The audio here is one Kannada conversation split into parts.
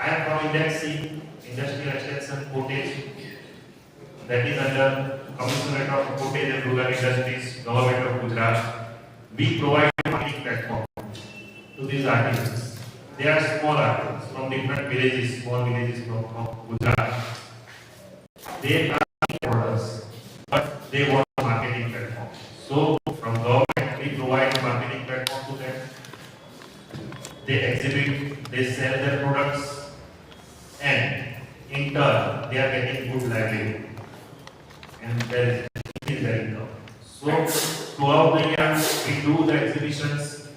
I am from Indexi, Industrial Extension Cottage, that is under Commissioner of Cottage and Rural Industries, Government of Gujarat. We provide marketing platform to these artisans. They are small artists from different villages, small villages from, from Gujarat. They are There is their income. So throughout the year, we do the exhibitions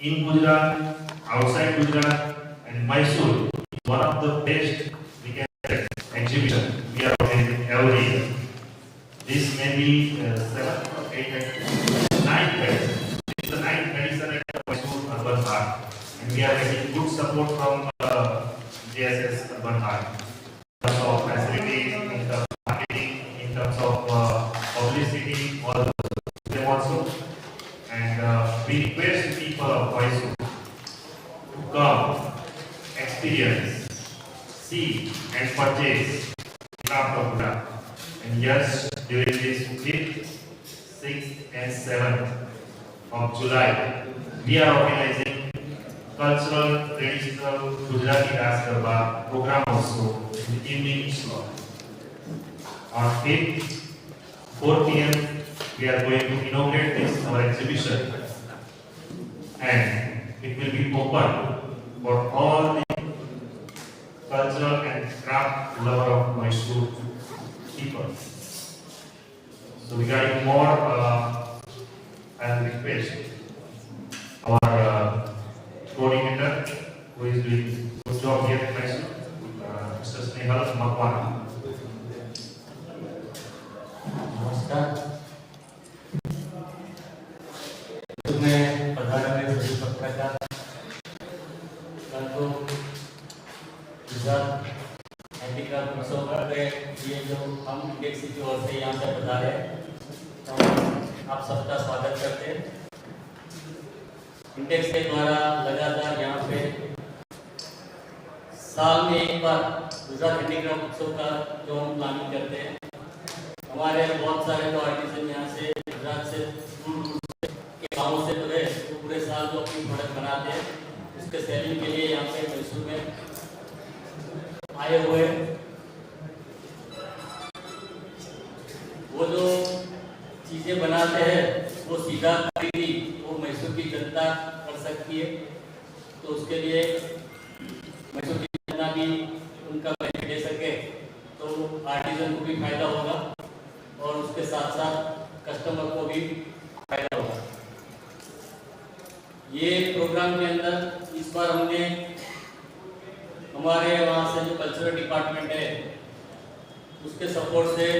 in Gujarat, outside Gujarat, and Mysore one of the best we can say exhibition we are organizing every year. This may be uh, seventh or eighth, ninth edition. This is the ninth edition at Mysore Urban Heart, and we are getting good support from uh, JSS Urban Heart in terms of facilities, in terms of marketing, in terms of uh, publicity, all them also. And uh, we request people of come, experience, see and purchase of Buddha. And yes, during this 5th, 6th and 7th of July, we are organizing cultural, traditional Gujarati Ras Garba program also in the evening slot. On 5th, 4 p.m., we are going to inaugurate this our exhibition and it will be open for all the cultural and craft lover of Mysore people. So regarding more, uh, I will request our uh, coordinator who is doing good job here at Mysore, uh, Mr. Snehal Makwana. Namaskar. आप सबका स्वागत करते हैं। इंडेक्स के द्वारा लगातार यहाँ पे साल में एक बार गुजरात हैंडीक्राफ्ट उत्सव का जो हम प्लानिंग करते हैं। हमारे बहुत सारे जो आर्टिसन यहाँ से, गुजरात से, दूर दूर से, के गाँव से जो है, वो पूरे साल जो अपनी प्रोडक्ट बनाते हैं। उसके सेलिंग के लिए यहाँ पे मैसूर में आए हुए हैं। बनाते हैं, वो सीधा खरीदी वो मैसूर की जनता कर सकती है। तो उसके लिए मैसूर की जनता भी उनका पैसे दे सके तो आर्टिजन को भी फ़ायदा होगा और उसके साथ साथ कस्टमर को भी फ़ायदा होगा। ये प्रोग्राम के अंदर इस बार हमने हमारे वहाँ से जो कल्चरल डिपार्टमेंट है, उसके सपोर्ट से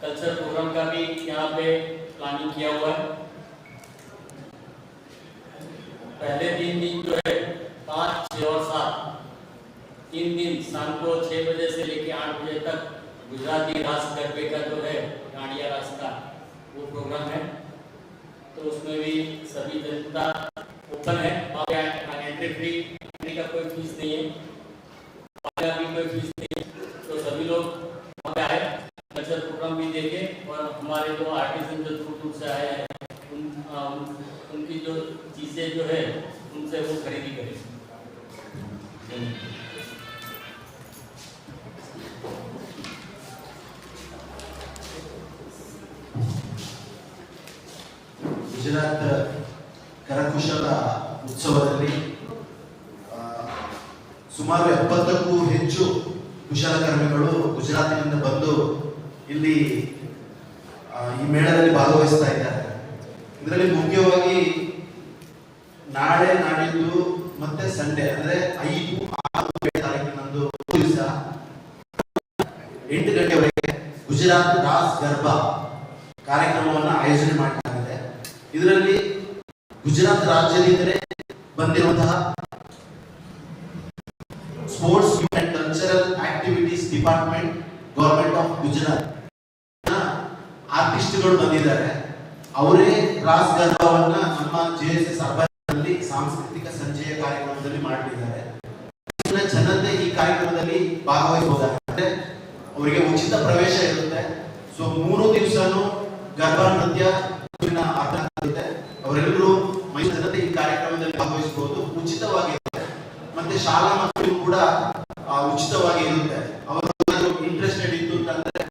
कल्चर प्रोग्राम का भी यहाँ पे प्लानिंग किया हुआ है। पहले तीन दिन जो है, पाँच छः और सात, तीन दिन शाम को छः बजे से लेकर आठ बजे तक गुजराती रास गरबे का जो है डांडिया रास का वो प्रोग्राम है। तो उसमें भी सभी जनता ओपन है। और एंट्री फ्री का कोई चीज़ें जो है उनसे वो खरीदी करें धन्यवाद। ಗುಜರಾತ್ ಕರಕುಶಲ ಉತ್ಸವದಲ್ಲಿ ಆ, ಸುಮಾರು ಎಪ್ಪತ್ತಕ್ಕೂ ಹೆಚ್ಚು ಕುಶಲಕರ್ಮಿಗಳು ಗುಜರಾತಿನಿಂದ ಬಂದು ಇಲ್ಲಿ ಆ, ಈ ಮೇಳದಲ್ಲಿ ಭಾಗವಹಿಸ್ತಾ ಇದ್ದಾರೆ ಇದರಲ್ಲಿ ಮುಖ್ಯವಾಗಿ ನಾಳೆ ನಾಡಿದ್ದು ಮತ್ತೆ ಸಂಡೇ, ಅಂದ್ರೆ ಐದು ಆರು ಏಳು ತಾರೀಕಿನಂದು ದಿವಸ ಎಂಟು ಗಂಟೆವರೆಗೆ ಗುಜರಾತ್ ರಾಸ್ ಗರ್ಭಾ ಕಾರ್ಯಕ್ರಮವನ್ನು ಆಯೋಜನೆ ಮಾಡಲಾಗಿದೆ ಇದರಲ್ಲಿ ಗುಜರಾತ್ ರಾಜ್ಯದಿಂದಲೇ ಬಂದಿರುವಂತಹ sports and cultural activities department government of Gujarat ಆರ್ಟಿಸ್ಟ್ಗಳು ಬಂದಿದ್ದಾರೆ. ಅವರೇ ರಾಸ್ ಗರ್ಭವನ್ನ ನಮ್ಮ ಜೆ ಎಸ್ ಎಸ್ ನಲ್ಲಿ ಸಾಂಸ್ಕೃತಿಕ ಸಂಜೆಯ ಕಾರ್ಯಕ್ರಮದಲ್ಲಿ ಮಾಡಲಿದ್ದಾರೆ ಇಲ್ಲಿನ ಜನತೆ ಈ ಕಾರ್ಯಕ್ರಮದಲ್ಲಿ ಭಾಗವಹಿಸಬಹುದಾಗುತ್ತೆ ಅವರಿಗೆ ಉಚಿತ ಪ್ರವೇಶ ಇರುತ್ತೆ. ಸೊ, ಮೂರು ದಿವಸನೂ ಗರ್ಭಾ ನೃತ್ಯ ಅವರೆಲ್ಲರೂ ಮೈಸೂರು ಈ ಕಾರ್ಯಕ್ರಮದಲ್ಲಿ ಭಾಗವಹಿಸಬಹುದು. ಉಚಿತವಾಗಿರುತ್ತೆ. ಮತ್ತೆ ಶಾಲಾ ಮಕ್ಕಳಿಗೂ ಕೂಡ ಉಚಿತವಾಗಿ ಇರುತ್ತೆ. ಅವರು ಇಂಟ್ರೆಸ್ಟೆಡ್ ಇತ್ತು ಅಂತಂದ್ರೆ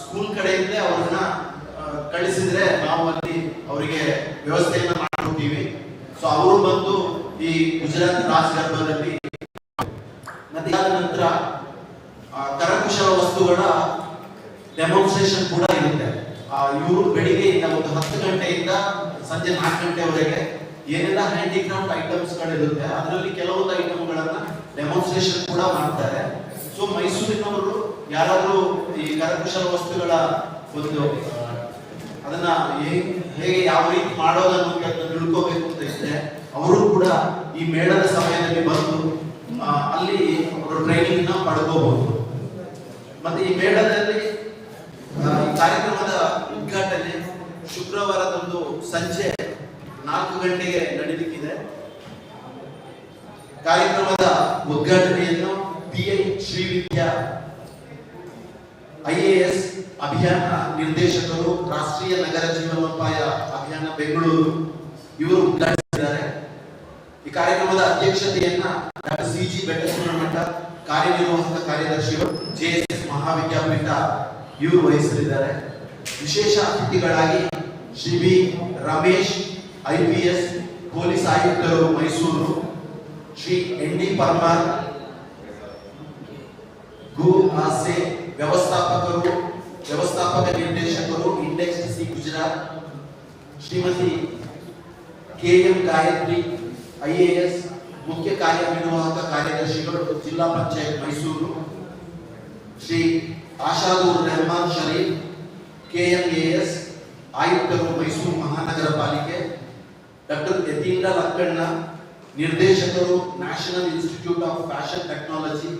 ಸ್ಕೂಲ್ ಕಡೆಯಿಂದ ಅವ್ರನ್ನ ಕಳಿಸಿದ್ರೆ ನಾವು ಅಲ್ಲಿ ಅವರಿಗೆ ವ್ಯವಸ್ಥೆಯನ್ನ ಮಾಡ್ಕೊಡ್ತೀವಿ. ಸೊ ಅವರು ಬಂದು ಈ ಗುಜರಾತ್ ರಾಜಗರ್ಭದಲ್ಲಿ ಇದಾದ ನಂತರ ಕರಕುಶಲ ವಸ್ತುಗಳ ಡೆಮಾನ್ಸ್ಟ್ರೇಷನ್ ಕೂಡ ಇರುತ್ತೆ. ಇವರು ಬೆಳಿಗ್ಗೆಯಿಂದ ಒಂದು ಹತ್ತು ಗಂಟೆಯಿಂದ ಸಂಜೆ ನಾಲ್ಕು ಗಂಟೆವರೆಗೆ ಏನೆಲ್ಲ ಹ್ಯಾಂಡಿಕ್ರಾಫ್ಟ್ ಐಟಮ್ಸ್ ಗಳಿರುತ್ತೆ, ಅದರಲ್ಲಿ ಕೆಲವೊಂದು ಐಟಮ್ಗಳನ್ನ ಡೆಮಾನ್ಸ್ಟ್ರೇಷನ್ ಕೂಡ ಮಾಡ್ತಾರೆ. ಸೊ ಮೈಸೂರಿನವರು ಯಾರಾದರೂ ಈ ಕರಕುಶಲ ವಸ್ತುಗಳ ಒಂದು ಅದನ್ನ ಹೇಗೆ ಯಾವ ರೀತಿ ಮಾಡೋದನ್ನು ತಿಳ್ಕೋಬೇಕು ಅಂತ ಇದ್ರೆ ಅವರು ಕೂಡ ಈ ಮೇಳದ ಸಮಯದಲ್ಲಿ ಬಂದು ಅಲ್ಲಿ ಅವರು ಟ್ರೈನಿಂಗ್ನ ಪಡ್ಕೋಬಹುದು. ಮತ್ತೆ ಈ ಮೇಳದಲ್ಲಿ ಕಾರ್ಯಕ್ರಮದ ಉದ್ಘಾಟನೆ ಶುಕ್ರವಾರದಂದು ಸಂಜೆ ನಾಲ್ಕು ಗಂಟೆಗೆ ನಡೀಲಿಕ್ಕಿದೆ. ಕಾರ್ಯಕ್ರಮದ ಉದ್ಘಾಟನೆಯನ್ನು ಪಿ ಐ ಶ್ರೀವಿದ್ಯಾ ಐಎಎಸ್ ಅಭಿಯಾನ ನಿರ್ದೇಶಕರು, ರಾಷ್ಟ್ರೀಯ ನಗರ ಜೀವನೋಪಾಯ ಅಭಿಯಾನ ಬೆಂಗಳೂರು ಕಾರ್ಯಕ್ರಮದ ಅಧ್ಯಕ್ಷತೆಯನ್ನ ಡಾಕ್ಟರ್ ಸಿ ಜಿ ಬೆಟ್ಟಸೂರಮಠ ಕಾರ್ಯನಿರ್ವಾಹಕ ಕಾರ್ಯದರ್ಶಿಗಳು ಜೆಎಸ್ಎಸ್ ಮಹಾವಿದ್ಯಾಪೀಠ ಇವರು ವಹಿಸಲಿದ್ದಾರೆ ವಿಶೇಷ ಅತಿಥಿಗಳಾಗಿ Shri B. Ramesh, IPS police ಆಯುಕ್ತರು ಮೈಸೂರು, ಶ್ರೀ ಎನ್ ಡಿ ಪರ್ಮಾರ್, ಗು. ಆಸೆ ವ್ಯವಸ್ಥಾಪಕರು, ವ್ಯವಸ್ಥಾಪಕ ನಿರ್ದೇಶಕರು, index C Gujarat, Shrimati K M Gayathri IAS ಮುಖ್ಯ ಕಾರ್ಯನಿರ್ವಾಹಕ ಕಾರ್ಯದರ್ಶಿಗಳು ಜಿಲ್ಲಾ ಪಂಚಾಯತ್ ಮೈಸೂರು, ಶ್ರೀ ಆಶಾದೂರ್ ರೆಹಮಾನ್ ಶರೀಫ್, ಕೆಎಂಎಎಸ್ ಆಯುಕ್ತರು ಮೈಸೂರು ಮಹಾನಗರ ಪಾಲಿಕೆ, ಡಾಕ್ಟರ್ ಯತೀಂದ್ರ ಲಕ್ಕಣ್ಣ, ನಿರ್ದೇಶಕರು national institute of fashion technology,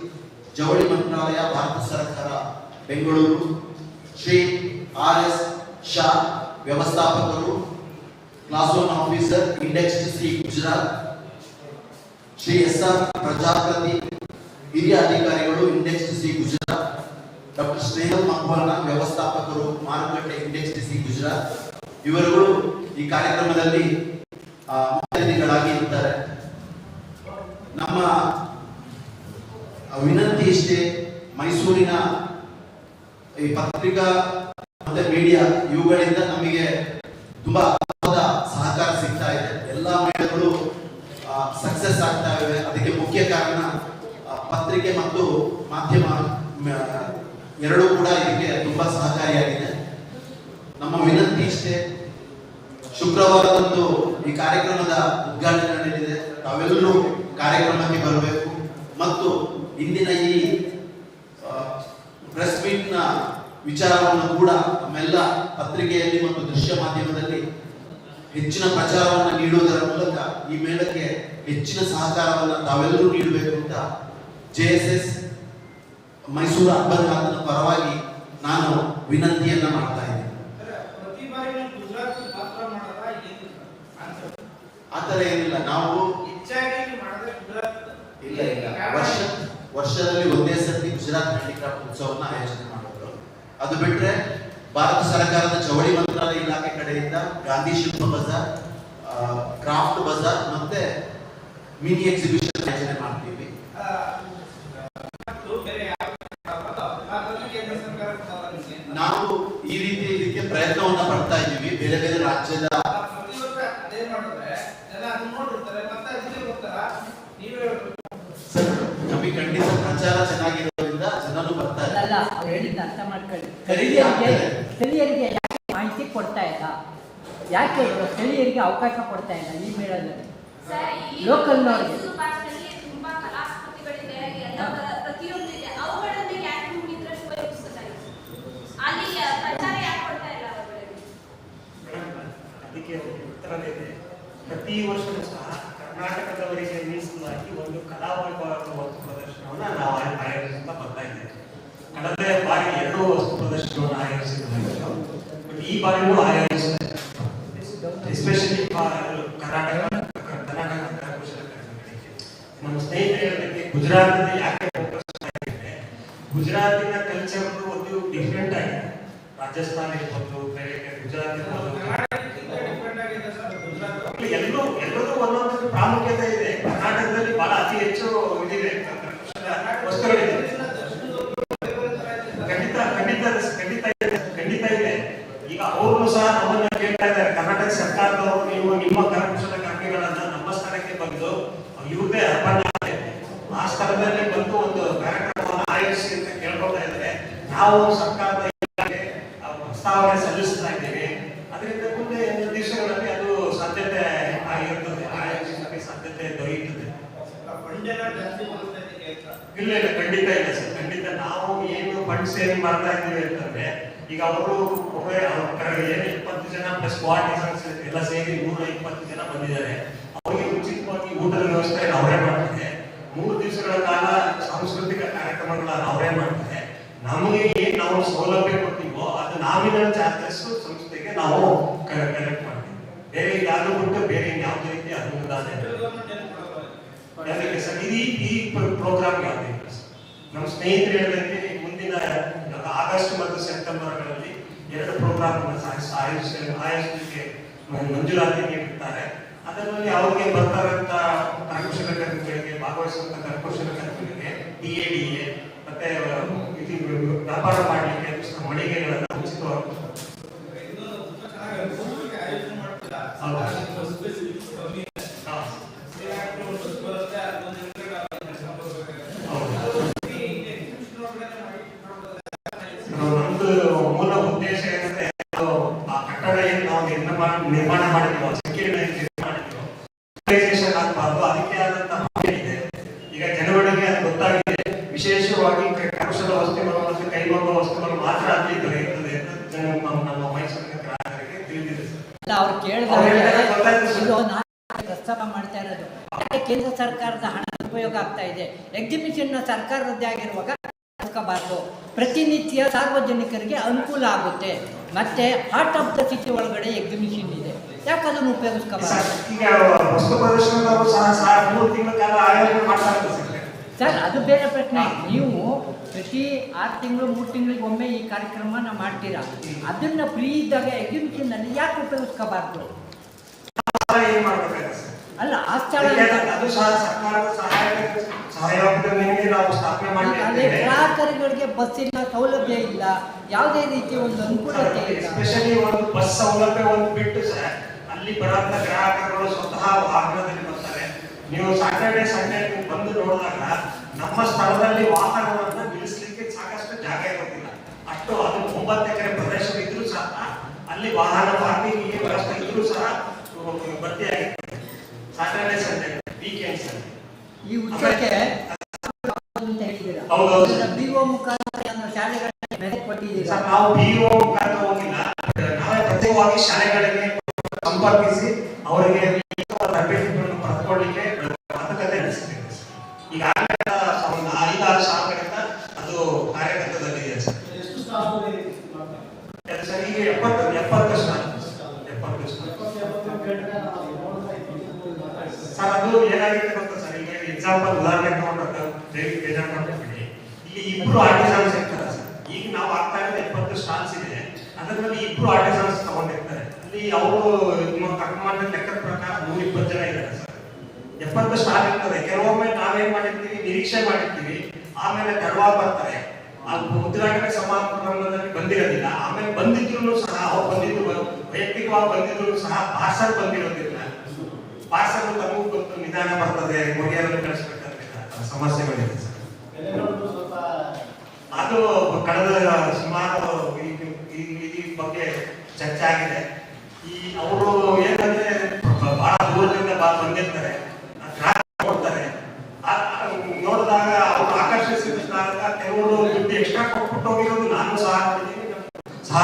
ಜವಳಿ ಮಂತ್ರಾಲಯ, ಭಾರತ ಸರ್ಕಾರ, ಬೆಂಗಳೂರು, ಶ್ರೀ ಆರ್ ಎಸ್ ಶಾ ವ್ಯವಸ್ಥಾಪಕರು, class one officer index C Gujarat Shri S R Prajapati ಹಿರಿಯ ಅಧಿಕಾರಿಗಳು index C Gujarat, doctor Snehal Makwana ವ್ಯವಸ್ಥಾಪಕರು ಮಾರುಕಟ್ಟೆ ಇಂಡೆಕ್ಸ್ ಸಿ ಗುಜರಾತ್. ಇವರುಗಳು ಈ ಕಾರ್ಯಕ್ರಮದಲ್ಲಿ ಅತಿಥಿಗಳಾಗಿ ಇರ್ತಾರೆ ನಮ್ಮ ವಿನಂತಿ ಇಷ್ಟೇ, ಮೈಸೂರಿನ ಈ ಪತ್ರಿಕಾ ಮತ್ತೆ ಮೀಡಿಯಾ ಇವುಗಳಿಂದ ನಮಗೆ ತುಂಬಾ ಸಕ್ಸಸ್ ಆಗ್ತಾ ಇವೆ. ಅದಕ್ಕೆ ಮುಖ್ಯ ಕಾರಣ ಪತ್ರಿಕೆ ಮತ್ತು ಮಾಧ್ಯಮ ಎರಡೂ ಕೂಡ ಇದಕ್ಕೆ ತುಂಬಾ ಸಹಕಾರಿಯಾಗಿದೆ. ನಮ್ಮ ವಿನಂತಿ ಇಷ್ಟೇ. ಶುಕ್ರವಾರದಂದು ಈ ಕಾರ್ಯಕ್ರಮದ ಉದ್ಘಾಟನೆ ನಡೆದಿದೆ. ತಾವೆಲ್ಲರೂ ಕಾರ್ಯಕ್ರಮಕ್ಕೆ ಬರಬೇಕು. ಮತ್ತು ಇಂದಿನ ಈ ಪ್ರೆಸ್ ಮೀಟ್ನ ವಿಚಾರವನ್ನು ಕೂಡ ನಮ್ಮೆಲ್ಲ ಪತ್ರಿಕೆಯಲ್ಲಿ ಮತ್ತು ದೃಶ್ಯ ಮಾಧ್ಯಮದಲ್ಲಿ ಹೆಚ್ಚಿನ ಪ್ರಚಾರವನ್ನು ನೀಡುವುದರ ಮೂಲಕ ಈ ಮೇಳಕ್ಕೆ ಹೆಚ್ಚಿನ ಸಹಕಾರವನ್ನು ತಾವೆಲ್ಲರೂ ನೀಡಬೇಕು ಅಂತ J S S Mysuru urban garden ಪರವಾಗಿ ನಾನು ವಿನಂತಿಯನ್ನ ಮಾಡ್ತಾ ಇದ್ದೀನಿ. ಪ್ರತಿ ಬಾರಿ ನೀವು ಗುಜರಾತ್ ಮಾತ್ರ ಮಾಡಲ್ಲ ಏನು ಅಂತ ಆ ಥರ ಏನಿಲ್ಲ. ನಾವು ಇಲ್ಲ ಇಲ್ಲ. ವರ್ಷ ವರ್ಷದಲ್ಲಿ ಒಂದೇ ಸರ್ತಿ ಗುಜರಾತ್ ಹ್ಯಾಂಡಿಕ್ರಾಫ್ಟ್ ಆಯೋಜನೆ ಮಾಡೋದು. ಅದು ಬಿಟ್ರೆ ಭಾರತ ಸರ್ಕಾರದ ಜವಳಿ ಮಂತ್ರಾಲಯ ಇಲಾಖೆ ಕಡೆಯಿಂದ Gandhi Shilp bazaar craft bazaar ಮತ್ತೆ ಮಿನಿ ಎಕ್ಸಿಬಿಷನ್ ಆಯೋಜನೆ ಮಾಡ್ತೀವಿ ಆ, ಮತ್ತು ಬೇರೆ ಯಾವ ಭಾರತದಲ್ಲಿ ಕೇಂದ್ರ ಸರ್ಕಾರ ಕೊಡಲ್ಲ ನಿಮ್ಗೆ. ನಾವು ಈ ರೀತಿ ಇದಕ್ಕೆ ಪ್ರಯತ್ನವನ್ನ ಪಡ್ತಾ ಇದ್ದೀವಿ ಬೇರೆ ಬೇರೆ ರಾಜ್ಯದ ಆ, ಪ್ರತಿ ವರ್ಷ ಅದೇ ಮಾಡಿದ್ರೆ ಜನ ಅದನ್ನ ನೋಡಿರ್ತಾರೆ ಮತ್ತೆ ಅದಕ್ಕೆ ಹೋಗ್ತಾರ ನೀವೇ ಹೇಳ್ಬೇಕು. ಸರ್ ನಮಗೆ ಖಂಡಿತ ಪ್ರಚಾರ ಚೆನ್ನಾಗಿರೋದ್ರಿಂದ ಜನರು ಬರ್ತಾರೆ ಅಲ್ಲ ಅವ್ರು ಹೇಳಿದ್ದ ಅರ್ಥ ಮಾಡ್ಕೊಳ್ಳಿ ಖರೀದಿ ಸ್ಥಳೀಯರಿಗೆ ಆಗ್ತದೆ. ಸ್ಥಳೀಯರಿಗೆ ಯಾಕೆ ಮಾಹಿತಿ ಕೊಡ್ತಾ ಇಲ್ಲ ಯಾಕೆ ಸ್ಥಳೀಯರಿಗೆ ಅವಕಾಶ ಕೊಡ್ತಾ ಇಲ್ಲ ಈ ಮೇಳದಲ್ಲಿ Local ನವ್ರಿಗೆ. ಲೋಕಲ್ ಭಾಷೆಯಲ್ಲಿ ತುಂಬಾ ಕಲಾಕೃತಿಗಳಿದೆ ಎಲ್ಲ ತರ- ಪ್ರತಿಯೊಂದು ಇದೆ ಅವುಗಳನ್ನ ಯಾಕೆ ನೀವು ಇದ್ರಲ್ಲಿ ಉಪಯೋಗಿಸೋದಾಗಿತ್ತು ಅಲ್ಲಿ ಪ್ರಚಾರ ಯಾಕೆ ಕೊಡ್ತಾ ಇಲ್ಲ ಅವುಗಳಿಗೆ ಅದಕ್ಕೆ ಉತ್ತರನೇ ಇದೆ ಪ್ರತಿ ವರ್ಷವೂ ಸಹ ಕರ್ನಾಟಕದವರಿಗೆ ಮೀಸಲಾಗಿ ಒಂದು ಕಲಾವೈಭವದ ವಸ್ತು ಪ್ರದರ್ಶನವನ್ನ ನಾವು ಆಯ- ಆಯೋಜಿಸ್ತಾ ಬರ್ತಾ ಇದ್ದೇವೆ ಕಳೆದ ಬಾರಿ ಎರಡು ವಸ್ತು ಪ್ರದರ್ಶನವನ್ನು ಆಯೋಜಿಸಿದ್ರು ಬಟ್ ಈ ಬಾರಿಯೂ ಆಯೋಜಿಸಿದೆ ಎಸ್ಪೆಷಲಿ ಕರ್ನಾಟಕ ಕರ್ನಾಟಕ ಕರಕುಶಲಕರ್ಮಿಗಳಿಗೆ ನಮ್ಮ ಸ್ನೇಹಿತರು ಹೇಳಿದಂಗೆ ಗುಜರಾತಲ್ಲಿ ಯಾಕೆ ಫೋಕಸ್ ಮಾಡಿದ್ರೆ ಗುಜರಾತಿನ ಕಲ್ಚರ್ ಒಂದು ಡಿಫ್ರೆಂಟ್ ಆಗಿದೆ ರಾಜಸ್ಥಾನ ಇರ್ಬೋದು ಬೇರೆ ಗುಜರಾತ್ ಇರ್ಬೋದು ಎಲ್ಲರೂ ಡಿಫ್ರೆಂಟ್ ಸರ್ ಗುಜರಾತ್. ಎಲ್ಲೂ ಎಲ್ಲದೂ ಒಂದೊಂದು ಪ್ರಾಮುಖ್ಯತೆ ಇದೆ ಕರ್ನಾಟಕದಲ್ಲಿ ಬಹಳ ಅತಿ ಹೆಚ್ಚು ಇದಿದೆ ಕರಕುಶಲ ವಸ್ತುಗಳಿದೆ ಖಂಡಿತ ಖಂಡಿತ ಖಂಡಿತ ಇದೆ ಖಂಡಿತ ಇದೆ ಈಗ ಅವರು ಸಹ ನಮ್ಮನ್ನ ಕೇಳ್ತಾ ಇದ್ದಾರೆ ಕರ್ನಾಟಕ ಸರ್ಕಾರದವರು ನೀವು ನಿಮ್ಮ ಕರಕುಶಲ ಕರ್ಮಿಗಳನ್ನ ನಮ್ಮ ಸ್ಥಳಕ್ಕೆ ಬಂದು ಇವ್ರದೇ ಅರ್ಪಣೆ ಆಗಿದೆ. ಆ ಸ್ಥಳದಲ್ಲಿ ಬಂದು ಒಂದು ಕಾರ್ಯಕ್ರಮವನ್ನು ಆಯೋಜಿಸಿ ಅಂತ ಕೇಳ್ಕೊಳ್ತಾ ಇದ್ದಾರೆ ನಾವು ಸರ್ಕಾರದ ಇಲಾಖೆಗೆ ಆ ಪ್ರಸ್ತಾವನೆ ಸಲ್ಲಿಸ್ತಾ ಇದ್ದೇವೆ ಅದರಿಂದ ಮುಂದೆ ಒಂದು ದಿವಸಗಳಲ್ಲಿ ಅದು ಸಾಧ್ಯತೆ ಆಗಿರ್ತದೆ ಆಯೋಜಿಸಕ್ಕೆ ಸಾಧ್ಯತೆ ದೊರೆಯುತ್ತದೆ ಫಂಡ್ ಎಲ್ಲ ಜಾಸ್ತಿ ಬರುತ್ತೆ ಅಂತ ಕೇಳ್ತಾರೆ ಇಲ್ಲ ಇಲ್ಲ ಖಂಡಿತ ಇಲ್ಲ ಸರ್ ಖಂಡಿತ ನಾವು ಏನು ಫಂಡ್ ಮಾಡ್ತಾ ಇದ್ದೀವಿ ಅಂತಂದ್ರೆ, ಈಗ ಅವರು ಏನು ಇಪ್ಪತ್ತು ಜನ ಪ್ಲಸ್ ವಾರ್ಡ್ ಎಲ್ಲ ಸೇರಿ ನೂರ ಇಪ್ಪತ್ತು ಜನ ಬಂದಿದ್ದಾರೆ. ಅವರಿಗೆ ಉಚಿತವಾಗಿ ಊಟದ ವ್ಯವಸ್ಥೆ ಅವರೇ ಮಾಡ್ತಾರೆ. ಮೂರು ದಿವಸಗಳ ಕಾಲ ಸಾಂಸ್ಕೃತಿಕ ಕಾರ್ಯಕ್ರಮಗಳನ್ನ ಅವರೇ ಮಾಡ್ತಾರೆ. ನಮಗೆ ಏನ್ ನಾವು ಸೌಲಭ್ಯ ಕೊಡ್ತೀವೋ ಅದು ನಾವಿನ ಚಾರ್ಜಸ್ ಸಂಸ್ಥೆಗೆ ನಾವು ಕಲೆಕ್ಟ್ ಮಾಡ್ತೀವಿ. ಬೇರೆ ಯಾರು ಬಿಟ್ಟು ಬೇರೆ ಯಾವುದೇ ರೀತಿ ಅನುದಾನ ಸರ್ ಈ- ಪ್ರೋಗ್ರಾಮ್ ಯಾವುದೇ ನಮ್ಮ ಸ್ನೇಹಿತರು ಹೇಳಿದಂತೆ ಆಗಸ್ಟ್ ಮತ್ತು ಸೆಪ್ಟೆಂಬರ್ಗಳಲ್ಲಿ ಎರಡು ಪ್ರೋಗ್ರಾಮ್ ಆಯೋಜಿಸ ಆಯೋಜಿಸಲಿಕ್ಕೆ ಮಂಜೂರಾತಿ ನೀಡುತ್ತಾರೆ ಅದರಲ್ಲಿ ಅವ್ರಿಗೆ ಬರ್ತಾರಂತ ಕರಕುಶಲ ಕರ್ಮಿಗಳಿಗೆ ಭಾಗವಹಿಸುವಂತ ಕರಕುಶಲ ಕರ್ಮಿಗಳಿಗೆ ಡಿ ಎ ಡಿ ಎ ಮತ್ತೆ ಇದು ವ್ಯಾಪಾರ ಮಾಡಲಿಕ್ಕೆ ಮಳಿಗೆಗಳನ್ನು ಉಚಿತವಾಗಿ ಇನ್ನೊಂದು ತುಂಬಾ ಚೆನ್ನಾಗಿ ಅದ್ಭುತವಾಗಿ ಆಯೋಜನೆ ಮಾಡ್ತೀರಾ ಹೌದಾ? ಕಮ್ಮಿ ಹಾ, ಏನಾದ್ರೂ ಒಂದು ಬಸ್ ಬರುತ್ತೆ ಅದೊಂದು ನಿಮಿಷಗಳ ಕೆಲಸ ಮಾಡ್ಬೇಕಾಗುತ್ತೆ. ಹೌದು. ಅದು ಈ exhibition ಒಳಗಡೆ ಮಾಡಿ ಮಾಡ್ಬೋದಾ? ನಮ್ದು ಮೂಲ ಉದ್ದೇಶ ಏನಂದ್ರೆ ಅದು ಆ ಕಟ್ಟಡ ಏನು ನಾವು ನಿರ್ಮಾಣ ನಿರ್ಮಾಣ ಮಾಡಿದ್ವಿ ಸಂಕೀರ್ಣ ಆಗಬಾರ್ದು ಅದಕ್ಕೆ ಆದಂತಹ ಇದೆ. ಈಗ ಜನಗಳಿಗೆ ಅದು ಗೊತ್ತಾಗಿದೆ. ವಿಶೇಷವಾಗಿ ಕರಕುಶಲ ವಸ್ತುಗಳು ಮತ್ತು ವಸ್ತುಗಳು ಮಾತ್ರ ಅಲ್ಲಿ ದೊರೆಯುತ್ತದೆ ನಮ್ಮ ನಮ್ಮ ಮೈಸೂರಿನ ಗ್ರಾಹಕರಿಗೆ ತಿಳಿದಿದೆ. ಅವ್ರು ಪ್ರಸ್ತಾಪ ಮಾಡ್ತಾ ಇರೋದು. ಕೇಂದ್ರ ಸರ್ಕಾರದ ಹಣದ ಉಪಯೋಗ ಆಗ್ತಾ ಇದೆ? ಎಕ್ಸಿಬಿಷನ್ ಸರ್ಕಾರದ್ದೇ ಆಗಿರುವಾಗ ಪ್ರತಿನಿತ್ಯ ಸಾರ್ವಜನಿಕರಿಗೆ ಅನುಕೂಲ ಆಗುತ್ತೆ. ಮತ್ತೆ ಹಾರ್ಟ್ ಆಫ್ ದ ಸಿಟಿ ಒಳಗಡೆ ಎಕ್ಸಿಬಿಷನ್ ಇದೆ. ಯಾಕೆ ಅದನ್ನು ಉಪಯೋಗಿಸ್ಕೋಬಾರ್ದು ಸರ್. ಅದು ಬೇರೆ ಪ್ರಶ್ನೆ. ನೀವು ಪ್ರತಿ ಆರು ತಿಂಗಳು ಮೂರು ತಿಂಗಳಿಗೆ ಒಮ್ಮೆ ಈ ಕಾರ್ಯಕ್ರಮನ ಮಾಡ್ತೀರಾ? ಅದನ್ನ ಫ್ರೀ ಇದ್ದಾಗ ಎಕ್ಸಿಬಿಷನ್ ಅಲ್ಲಿ ಯಾಕೆ ಉಪಯೋಗಿಸ್ಕೋಬಾರ್ದು? ಅಲ್ಲ ಆ ಸ್ಥಳ ನಾವು ಸ್ಥಾಪನೆ ಮಾಡಿದ್ದೇವೆ ಗ್ರಾಹಕರುಗಳಿಗೆ ಬಸ್ಸಿನ ಸೌಲಭ್ಯ ಇಲ್ಲ. ಯಾವುದೇ ರೀತಿ ಒಂದು ಅನುಕೂಲತೆ ಇಲ್ಲ. ಎಸ್ಪೆಷಲಿ ಒಂದು ಬಸ್ ಸೌಲಭ್ಯ ಒಂದು ಬಿಟ್ಟು ಸರ್ ಅಲ್ಲಿ ಬರಂತ ಗ್ರಾಹಕರುಗಳು ಸ್ವತಃ ವಾಹನದಲ್ಲಿ ಬರ್ತಾರೆ. ನೀವು ಸಾಟರ್ಡೆ ಸಂಡೇ ಬಂದು ನೋಡಿದಾಗ ನಮ್ಮ ಸ್ಥಳದಲ್ಲಿ ವಾಹನವನ್ನು ನಿಲ್ಲಿಸಲಿಕ್ಕೆ ಸಾಕಷ್ಟು ಜಾಗ ಇರೋದಿಲ್ಲ. ಅಷ್ಟು ಅದು ಒಂಬತ್ತು ಎಕರೆ ಪ್ರದೇಶ ಇದ್ರೂ ಸಹ ಅಲ್ಲಿ ವಾಹನ ಪಾರ್ಕಿಂಗ್ ವ್ಯವಸ್ಥೆ ಇದ್ರೂ ಸಹ ಭರ್ತಿಯಾಗಿರ್ತದೆ ಸಾಟರ್ಡೆ ಸಂಡೇ ವೀಕೆಂಡ್ಸ್ ಅಲ್ಲಿ ಈ ಉತ್ಸವಕ್ಕೆ ಅಂತ ಹೇಳಿದ್ದೀರಾ ಹೌದೌದು. ಬಿ ಒ ಮುಖಾಂತರ ಶಾಲೆಗಳಿಗೆ ಕೊಟ್ಟಿದ್ದೀರಾ? ನಾವು ಬಿಒ ಮುಖಾಂತರ ಹೋಗಿಲ್ಲ ನಾವೇ ಪ್ರತ್ಯೇಕವಾಗಿ ಶಾಲೆಗಳಿಗೆ ಸಂಪರ್ಕಿಸಿ ಅವರಿಗೆ ತರಬೇತಿಗಳನ್ನು ಪಡೆದುಕೊಳ್ಳಿಕ್ಕೆ ಮಾತುಕತೆ ನಡೆಸಿದ್ದೇವೆ ಸರ್. ಈಗಾಗಲೇ ಒಂದು ಐದಾರು ಶಾಲೆಗಳಿಂದ ಅದು ಕಾರ್ಯಗತದಲ್ಲಿದೆ ಸರ್. ಸರ್ ಈಗ ಎಪ್ಪತ್ತು ಸರ್ ಅದು ಗೊತ್ತಾ ಸರ್? ಈಗ ಎಕ್ಸಾಂಪಲ್ ಉದಾಹರಣೆ ತಗೊಂಡ್ರೆ ದಯವಿಟ್ಟು ಬೇಜಾರು ಮಾಡ್ಕೊಂಡ್ಬಿಡಿ ಇಲ್ಲಿ ಇಬ್ರು ಆರ್ಟಿಸನ್ಸ್ ಇರ್ತಾರೆ ಈಗ ನಾವು ಆಗ್ತಾ ಇರೋದು ಎಪ್ಪತ್ತು ಸ್ಟಾಲ್ಸ್ ಇದೆ. ಅದರಲ್ಲಿ ಇಬ್ರು ಆರ್ಟಿಸನ್ಸ್ ತಗೊಂಡಿರ್ತಾರೆ. ಅಲ್ಲಿ ಅವರು ನಿಮ್ಮ ಲೆಕ್ಕದ ಪ್ರಕಾರ ನೂರ ಇಪ್ಪತ್ತು ಜನ ಇದ್ದಾರೆ ಸರ್. ಎಪ್ಪತ್ತು ಸ್ಟಾಲ್ ಇರ್ತದೆ. ಕೆಲವೊಮ್ಮೆ ನಾವೇನ್ ಮಾಡಿರ್ತೀವಿ, ನಿರೀಕ್ಷೆ ಮಾಡಿರ್ತೀವಿ. ಆಮೇಲೆ ತಡವಾ ಬರ್ತಾರೆ. ಉದ್ಘಾಟನೆ ಸಮಾರಂಭದಲ್ಲಿ ಬಂದಿರೋದಿಲ್ಲ. ಆಮೇಲೆ ಬಂದಿದ್ರು ಸಹ ಅವ್ರು ಬಂದಿದ್ರು ವೈಯಕ್ತಿಕವಾಗಿ ಬಂದಿದ್ರು ಸಹ ಪಾರ್ಸಲ್ ಬಂದಿರೋದಿಲ್ಲ. ಪಾರ್ಸಲ್ ತಮಗೂ ಗೊತ್ತು ನಿಧಾನ ಬರ್ತದೆ ಮೊಗೆಯನ್ನು ಕಳಿಸ್ಬೇಕಾದ್ರೆ ಸಮಸ್ಯೆಗಳಿದೆ ಸರ್ ಅದು ಕಳೆದ ಸುಮಾರು ಈ- ಬಗ್ಗೆ ಚರ್ಚೆ ಆಗಿದೆ ಈ ಅವರು ಏನಂದ್ರೆ ಬಹಳ ದೂರದಿಂದ ಬಂದಿರ್ತಾರೆ. ನೋಡ್ತಾರೆ. ನೋಡಿದಾಗ ಅವ್ರು ಆಕರ್ಷಿಸಿದ ಕೆಲವರು ದುಡ್ಡು ಎಕ್ಸ್ಟ್ರಾ ಕೊಟ್ಬಿಟ್ಟು ಹೋಗಿರೋದು ನಾನು ಸಹ ನೋಡಿದ್ದೀನಿ ನಮ್ಮ ಸಹ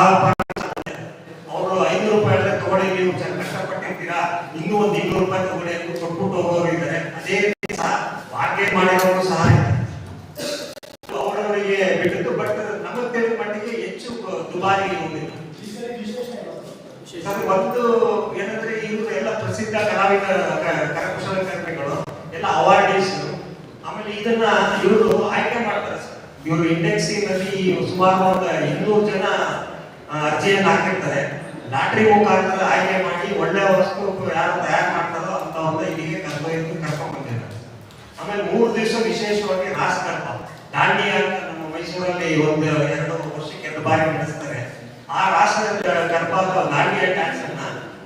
ಅವರು ಐನೂರು ರೂಪಾಯಿ ತಗೊಳ್ಳಿ ನೀವು ಚೆನ್ನಾಗಿ ಕಷ್ಟಪಟ್ಟು ಕೊಟ್ಟಿದ್ದೀರಾ ಇನ್ನೂ ಒಂದು ಇನ್ನೂರು ರೂಪಾಯಿ ತಗೊಳ್ಳಿ ಅಂತ ಕೊಟ್ಬಿಟ್ಟು ಹೋಗೋರು ಇದ್ದಾರೆ ಅದೇ ರೀತಿ ಸಹ ಬಾರ್ಗೇನ್ ಮಾಡಿರೋರು ಸಹ ಇದ್ದಾರೆ. ಅವರವರಿಗೆ ಬಿಟ್ಟಿದ್ದು ಬಟ್ ನಮಗೆ ತಿಳಿದ ಮಟ್ಟಿಗೆ ಹೆಚ್ಚು ದುಬಾರಿ ಹೋಗಿಲ್ಲ ಸರ್ ಒಂದು ಏನಂದ್ರೆ ಇವರು ಎಲ್ಲ ಪ್ರಸಿದ್ಧ ಕಲಾವಿದ ಕರಕುಶಲ ಕರ್ಮಿಗಳು ಎಲ್ಲ ಅವಾರ್ಡೀಸ್ ಆಮೇಲೆ ಇದನ್ನ ಇವರು ಆಯ್ಕೆ ಮಾಡ್ತಾರೆ ಇವರು ಇಂಡೆಕ್ಸಿನಲ್ಲಿ ಸುಮಾರು ಒಂದು ಇನ್ನೂರು ಜನ ಅರ್ಜಿಯನ್ನು ಹಾಕಿರ್ತಾರೆ. ಲಾಟ್ರಿ ಮುಖಾಂತರ ಆಯ್ಕೆ ಮಾಡಿ ಒಳ್ಳೆ ವಸ್ತು ಯಾರು ತಯಾರು ಮಾಡ್ತಾರೋ ಅಂತ ಒಂದು ಇಲ್ಲಿಗೆ ಕರ್ಕೊಂಡು ಎಂದು ಆಮೇಲೆ ಮೂರು ದಿವಸ ವಿಶೇಷವಾಗಿ ರಾಸ್ ಕರ್ಮ ದಾಂಡಿಯಾ ನಮ್ಮ ಮೈಸೂರಲ್ಲಿ ಒಂದು ಎರಡು ವರ್ಷಕ್ಕೆ ಎರಡು ಬಾರಿ ನಡೆಸ್ತಾರೆ ಆ ರಾಷ್ಟ್ರದ ಗರ್ಭ ಅಥವಾ ದಾಂಡಿಯಾ ಟ್ಯಾಕ್ಸ್ ಅನ್ನ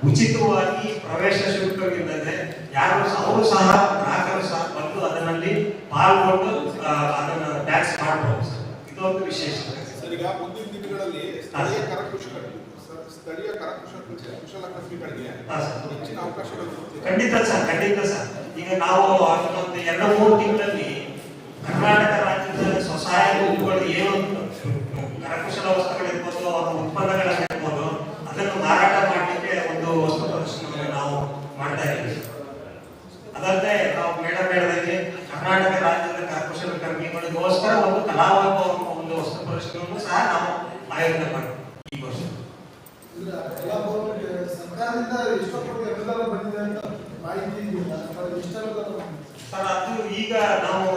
ಉಚಿತವಾಗಿ ಪ್ರವೇಶ ಶುಲ್ಕವಿಲ್ಲದೆ ಯಾರು ಅವರು ಸಹ ಗ್ರಾಹಕರು ಸಹ ಬಂದು ಅದರಲ್ಲಿ ಪಾಲ್ಗೊಂಡು ಅದನ್ನ ಟ್ಯಾಕ್ಸ್ ಮಾಡಬಹುದು ಸರ್. ಇದೊಂದು ವಿಶೇಷ. ಈಗ ಮುಂದಿನ ದಿನಗಳಲ್ಲಿ ಸ್ಥಳೀಯ ಕರಕುಶಲ ಸ್ಥಳೀಯ ಕರಕುಶಲ ಕುಶಲಕರ್ಮಿಗಳಿಗೆ. ಹೆಚ್ಚಿನ ಅವಕಾಶಗಳು ಖಂಡಿತ ಸರ್ ಖಂಡಿತ ಸರ್. ಈಗ ನಾವು ಒಂದು ಎರಡು ಮೂರು ತಿಂಗಳಲ್ಲಿ ಕರ್ನಾಟಕ ರಾಜ್ಯದ ಸ್ವಸಹಾಯ ಗುಂಪುಗಳು ಏನು ಕರಕುಶಲ ವಸ್ತುಗಳಿರ್ಬೋದು ಅವರ ಉತ್ಪನ್ನಗಳಾಗಿರ್ಬೋದು ಅದನ್ನು ಮಾರಾಟ ಮಾಡಲಿಕ್ಕೆ ಒಂದು ವಸ್ತು ಪ್ರದರ್ಶನವನ್ನು ನಾವು ಮಾಡ್ತಾ ಇದ್ದೀವಿ. ಅದಲ್ಲದೆ ನಾವು ಮೇಡಮ್ ಹೇಳಿದಂಗೆ ಕರ್ನಾಟಕ ರಾಜ್ಯದ ಕರಕುಶಲ ಕರ್ಮಿಗಳಿಗೋಸ್ಕರ ಒಂದು ಕಲಾವೈಭವ ಒಂದು ವಸ್ತು ಪ್ರದರ್ಶನವನ್ನು ಸಹ ನಾವು ಆಯೋಜನೆ ಮಾಡ್ತೀವಿ ಈ ವರ್ಷ. ಸರ್ಕಾರದಿಂದ ಎಷ್ಟೋ ಕೋಟಿ ಬಂದಿದೆ ಅಂತ ಮಾಹಿತಿ ಸರ್, ಅದು ಈಗ ನಾವು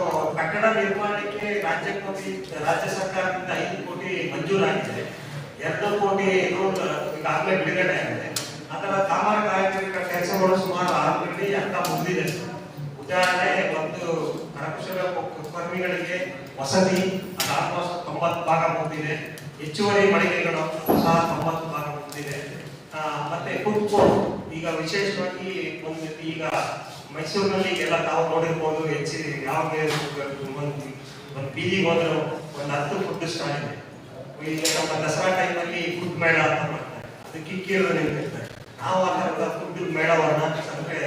ಕಟ್ಟಡ ನಿರ್ಮಾಣಕ್ಕೆ ರಾಜ್ಯ ಕೋಟಿ ರಾಜ್ಯ ಸರ್ಕಾರದಿಂದ ಐದು ಕೋಟಿ ಮಂಜೂರಾಗಿದೆ. ಎರಡು ಕೋಟಿ ಈಗಾಗಲೇ ಬಿಡುಗಡೆ ಆಗಿದೆ. ಅದರ ಕಾಮಗಾರಿ ಕೆಲಸಗಳು ಸುಮಾರು ಆಲ್ರೆಡಿ ಅಂತ ಮುಗಿದಿದೆ. ಉದಾಹರಣೆ ಒಂದು ಕರಕುಶಲ ಕರ್ಮಿಗಳಿಗೆ ವಸತಿ ಆಲ್ಮೋಸ್ಟ್ ತೊಂಬತ್ತು ಭಾಗ ಮುಗಿದಿದೆ. ಹೆಚ್ಚುವರಿ ಮಳಿಗೆಗಳು ಸಹ ತೊಂಬತ್ತು ಭಾಗ ಮುಗಿದಿದೆ. ಆ, ಮತ್ತೆ ಕೋರ್ಟ್ ಈಗ ವಿಶೇಷವಾಗಿ ಒಂದು ಈಗ ಮೈಸೂರಿನಲ್ಲಿ ಎಲ್ಲ ತಾವು ನೋಡಿರ್ಬೋದು ಹೆಚ್ಚಿ ಯಾವ ಒಂದು ಒಂದು ಬೀದಿಗೆ ಹೋದ್ರು ಒಂದು ಹತ್ತು ಫುಡ್ ಸ್ಟಾಲ್ ಇದೆ. ಈಗ ನಮ್ಮ ದಸರಾ ಟೈಮಲ್ಲಿ ಫುಡ್ ಮೇಳ ಅಂತ ಮಾಡ್ತಾರೆ. ಅದು ಕಿಕ್ಕಿರೋದು ನಿಂತಿರ್ತಾರೆ ನಾವು ಆ ಥರದ ಫುಡ್ ಮೇಳವನ್ನ ಅಂದ್ರೆ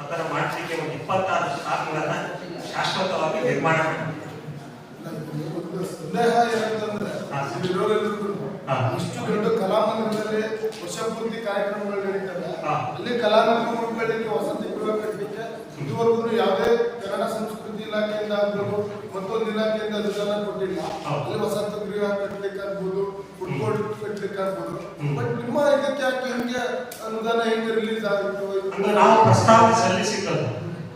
ಆ ಥರ ಮಾಡಲಿಕ್ಕೆ ಒಂದು ಇಪ್ಪತ್ತಾರು ಸ್ಟಾಲ್ಗಳನ್ನ ಶಾಶ್ವತವಾಗಿ ನಿರ್ಮಾಣ ಅಂತಂದ್ರೆ ಸಂದೇಹ ಏನಂತಂದ್ರೆ. ಇಷ್ಟು ದೊಡ್ಡ ಕಲಾಮಂದಿರದಲ್ಲಿ ವರ್ಷಪೂರ್ತಿ ಕಾರ್ಯಕ್ರಮಗಳು ನಡೀತವೆ. ಅಲ್ಲಿ ಅಲ್ಲಿ ಕಲಾಮಂದಿರಗಳಿಗೆ ವಸತಿ ಗೃಹ ಕಟ್ಟಲಿಕ್ಕೆ ಇದುವರೆಗೂ ಯಾವುದೇ ಕನ್ನಡ ಸಂಸ್ಕೃತಿ ಇಲಾಖೆಯಿಂದ ಆಗ್ಬೋದು ಮತ್ತೊಂದು ಇಲಾಖೆಯಿಂದ ಅನುದಾನ ಅಲ್ಲಿ ವಸತಿ ಗೃಹ ಕಟ್ಟಲಿಕ್ಕೆ ಆಗ್ಬೋದು ಫುಡ್ ಕೋರ್ಟ್ ಕಟ್ಟಲಿಕ್ಕೆ ಆಗ್ಬೋದು. ಬಟ್ ನಿಮ್ಮ ಇದಕ್ಕೆ ಯಾಕೆ ಹಂಗೆ ಅನುದಾನ ಹೆಂಗೆ ರಿಲೀಸ್ ಆಗಿತ್ತು ಅಂದ್ರೆ ನಾವು ಪ್ರಸ್ತಾವನೆ ಸಲ್ಲಿಸಿದ್ದದು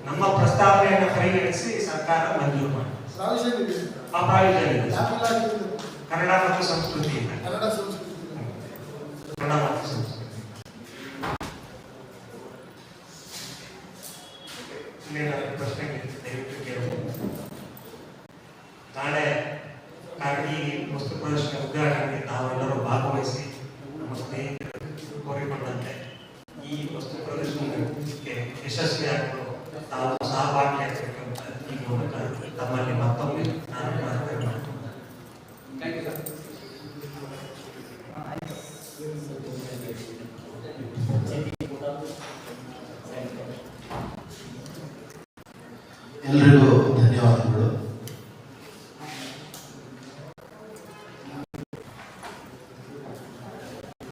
ನಮ್ಮ ಪ್ರಸ್ತಾವನೆಯನ್ನು ಪರಿಗಣಿಸಿ ಸರ್ಕಾರ ಮಂಜೂರು ಮಾಡಿ ಪ್ರಾವಿಷನ್ ಇದೆ ಆ ಪ್ರಾವಿಷನ್ ಇದೆ? ಕನ್ನಡ ಮತ್ತು ಸಂಸ್ಕೃತಿ ಇದೆ ಕನ್ನಡ ಸಂಸ್ಕೃತಿ ಕನ್ನಡ ಮತ್ತು ಸಂಸ್ಕೃತಿ ಇನ್ನೇನಾದ್ರು ಪ್ರಶ್ನೆಗಳಿದ್ರೆ ದಯವಿಟ್ಟು ಕೇಳಬಹುದು ನಾಳೆ ಕಾರಣ ಈ ವಸ್ತು ಪ್ರದರ್ಶನ ಉದ್ಘಾಟನೆಗೆ ತಾವೆಲ್ಲರೂ ಭಾಗವಹಿಸಿ ನಮ್ಮ ಸ್ನೇಹಿತರು ಕೋರಿಕೊಂಡಂತೆ ಈ ವಸ್ತು ಪ್ರದರ್ಶನಕ್ಕೆ ಯಶಸ್ವಿಯಾಗಲು ತಾವು ಸಹಭಾಗಿಯಾಗಬೇಕಂತ